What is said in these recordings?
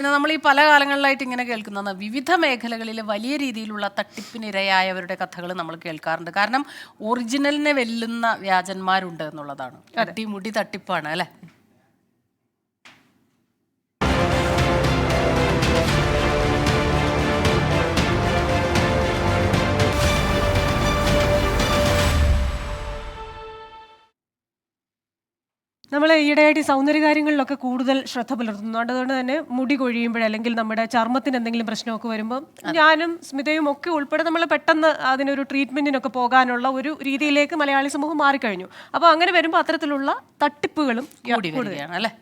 പിന്നെ നമ്മൾ ഈ പല കാലങ്ങളിലായിട്ട് ഇങ്ങനെ കേൾക്കുന്നതാണ്. വിവിധ മേഖലകളിൽ വലിയ രീതിയിലുള്ള തട്ടിപ്പിനിരയായവരുടെ കഥകൾ നമ്മൾ കേൾക്കാറുണ്ട്. കാരണം ഒറിജിനലിനെ വെല്ലുന്ന വ്യാജന്മാരുണ്ട് എന്നുള്ളതാണ്. അടിമുടി തട്ടിപ്പാണ് അല്ലെ? നമ്മൾ ഈയിടെയായിട്ട് ഈ സൗന്ദര്യ കാര്യങ്ങളിലൊക്കെ കൂടുതൽ ശ്രദ്ധ പുലർത്തുന്നു. അതുകൊണ്ട് തന്നെ മുടി കൊഴിയുമ്പോൾ അല്ലെങ്കിൽ നമ്മുടെ ചർമ്മത്തിന് എന്തെങ്കിലും പ്രശ്നമൊക്കെ വരുമ്പോൾ ഞാനും സ്മിതയും ഒക്കെ ഉൾപ്പെടെ നമ്മൾ പെട്ടെന്ന് അതിനൊരു ട്രീറ്റ്മെന്റിനൊക്കെ പോകാനുള്ള ഒരു രീതിയിലേക്ക് മലയാളി സമൂഹം മാറിക്കഴിഞ്ഞു. അപ്പോൾ അങ്ങനെ വരുമ്പോൾ അത്തരത്തിലുള്ള തട്ടിപ്പുകളും കൂടി വരികയാണ് അല്ലേ?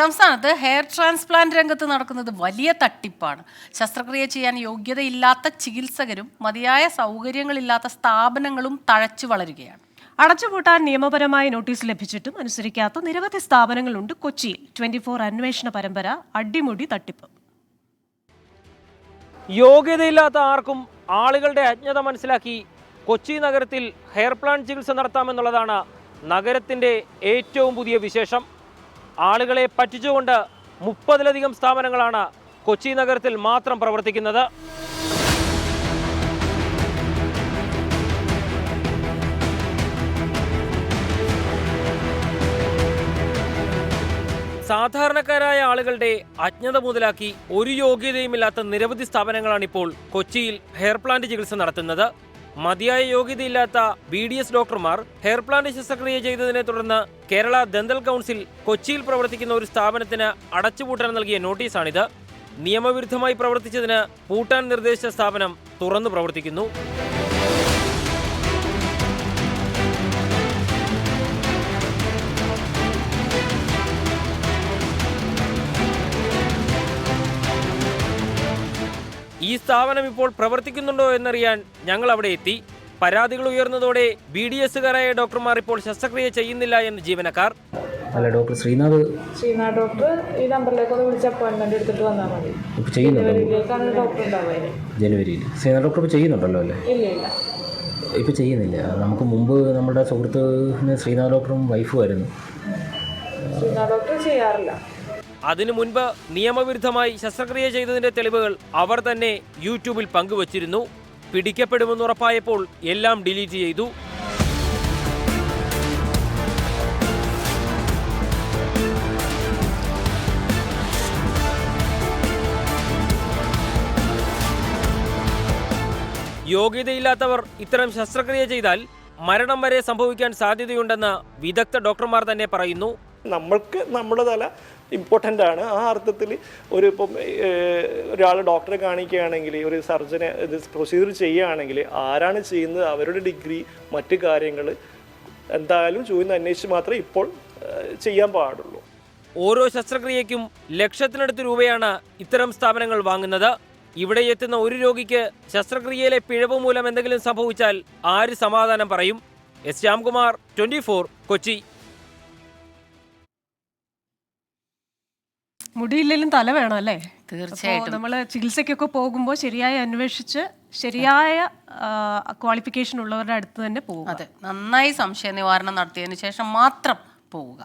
സംസ്ഥാനത്ത് ഹെയർ ട്രാൻസ്പ്ലാന്റ് രംഗത്ത് നടക്കുന്നത് വലിയ തട്ടിപ്പാണ്. ശസ്ത്രക്രിയ ചെയ്യാൻ യോഗ്യതയില്ലാത്ത ചികിത്സകരും മതിയായ സൗകര്യങ്ങളില്ലാത്ത സ്ഥാപനങ്ങളും തഴച്ചു വളരുകയാണ്. അടച്ചുപൂട്ടാൻ നിയമപരമായ നോട്ടീസ് ലഭിച്ചിട്ടും അനുസരിക്കാത്ത നിരവധി സ്ഥാപനങ്ങളുണ്ട് കൊച്ചിയിൽ ട്വന്റി ഫോർ അന്വേഷണ പരമ്പര അടിമുടി തട്ടിപ്പ്. യോഗ്യതയില്ലാത്ത ആർക്കും ആളുകളുടെ അജ്ഞത മനസ്സിലാക്കി കൊച്ചി നഗരത്തിൽ ഹെയർ പ്ലാൻ ചികിത്സ നടത്താമെന്നുള്ളതാണ് നഗരത്തിന്റെ ഏറ്റവും പുതിയ വിശേഷം. ആളുകളെ പറ്റിച്ചുകൊണ്ട് മുപ്പതിലധികം സ്ഥാപനങ്ങളാണ് കൊച്ചി നഗരത്തിൽ മാത്രം പ്രവർത്തിക്കുന്നത്. സാധാരണക്കാരായ ആളുകളുടെ അജ്ഞത മുതലാക്കി ഒരു യോഗ്യതയുമില്ലാത്ത നിരവധി സ്ഥാപനങ്ങളാണ് ഇപ്പോൾ കൊച്ചിയിൽ ഹെയർ പ്ലാന്റ് ചികിത്സ നടത്തുന്നത്. മതിയായ യോഗ്യതയില്ലാത്ത ബി ഡി എസ് ഡോക്ടർമാർ ഹെയർ പ്ലാന്റ് ശസ്ത്രക്രിയ ചെയ്തതിനെ തുടർന്ന് കേരള ദന്തൽ കൗൺസിൽ കൊച്ചിയിൽ പ്രവർത്തിക്കുന്ന ഒരു സ്ഥാപനത്തിന് അടച്ചുപൂട്ടാൻ നൽകിയ നോട്ടീസാണിത്. നിയമവിരുദ്ധമായി പ്രവർത്തിച്ചതിന് പൂട്ടാൻ നിർദ്ദേശിച്ച സ്ഥാപനം തുറന്നു പ്രവർത്തിക്കുന്നു. ഈ സ്ഥാപനം ഇപ്പോൾ പ്രവർത്തിക്കുന്നുണ്ടോ എന്നറിയാൻ ഞങ്ങൾ അവിടെ എത്തി. പരാതികൾ ഉയർന്നതോടെ ബി ഡി എസുകാരായ ഡോക്ടർമാർ ഇപ്പോൾ ശസ്ത്രക്രിയ ചെയ്യുന്നില്ല എന്ന് ജീവനക്കാർ. അല്ല ഡോക്ടർ ശ്രീനാഥ്? ശ്രീനാഥ് ഡോക്ടർ ഈ നമ്പറിലേക്ക് ഒന്ന് വിളിച്ച് അപ്പോയിൻമെന്റ് എടുത്തിട്ട് വന്നാൽ മതി. ജനുവരിയിൽ. ശ്രീനാഥ് ഡോക്ടർ ഇപ്പോൾ ചെയ്യുന്നുണ്ടല്ലോ അല്ലേ? ഇല്ല ഇല്ല. ഇപ്പോൾ ചെയ്യുന്നില്ല. നമുക്ക് മുമ്പ് നമ്മുടെ സുഹൃത്തിന് ശ്രീനാഥ് ഡോക്ടറും വൈഫും ആയിരുന്നു. ശ്രീനാഥ് ഡോക്ടർ ചെയ്യാറില്ല. അതിനു മുൻപ് നിയമവിരുദ്ധമായി ശസ്ത്രക്രിയ ചെയ്തതിന്റെ തെളിവുകൾ അവർ തന്നെ യൂട്യൂബിൽ പങ്കുവച്ചിരുന്നു. പിടിക്കപ്പെടുമെന്ന് ഉറപ്പായപ്പോൾ എല്ലാം ഡിലീറ്റ് ചെയ്തു. യോഗ്യതയില്ലാത്തവർ ഇത്തരം ശസ്ത്രക്രിയ ചെയ്താൽ മരണം വരെ സംഭവിക്കാൻ സാധ്യതയുണ്ടെന്ന് വിദഗ്ധ ഡോക്ടർമാർ തന്നെ പറയുന്നു. നമ്മൾക്ക് നമ്മുടെ തല ഇമ്പോർട്ടന്റ് ആണ്. ആ അർത്ഥത്തിൽ ഒരു ഇപ്പം ഒരാൾ ഡോക്ടറെ കാണിക്കുകയാണെങ്കിൽ ഒരു സർജനെ ഇത് പ്രൊസീജിയർ ചെയ്യുകയാണെങ്കിൽ ആരാണ് ചെയ്യുന്നത് അവരുടെ ഡിഗ്രി മറ്റു കാര്യങ്ങൾ എന്തായാലും ചോദിന്ന് അന്വേഷിച്ച് മാത്രമേ ഇപ്പോൾ ചെയ്യാൻ പാടുള്ളൂ. ഓരോ ശസ്ത്രക്രിയയ്ക്കും ലക്ഷത്തിനടുത്ത് രൂപയാണ് ഇത്തരം സ്ഥാപനങ്ങൾ വാങ്ങുന്നത്. ഇവിടെ എത്തുന്ന ഒരു രോഗിക്ക് ശസ്ത്രക്രിയയിലെ പിഴവ് മൂലം എന്തെങ്കിലും സംഭവിച്ചാൽ ആര് സമാധാനം പറയും? S Shyamkumar twenty Kochi. മുടിയില്ലെങ്കിലും തല വേണം അല്ലേ? തീർച്ചയായിട്ടും. നമ്മൾ ചികിത്സയ്ക്കൊക്കെ പോകുമ്പോൾ ശരിയായി അന്വേഷിച്ച് ശരിയായ ക്വാളിഫിക്കേഷൻ ഉള്ളവരുടെ അടുത്ത് തന്നെ പോകും അതെ. നന്നായി സംശയ നിവാരണം നടത്തിയതിന് ശേഷം മാത്രം പോവുക.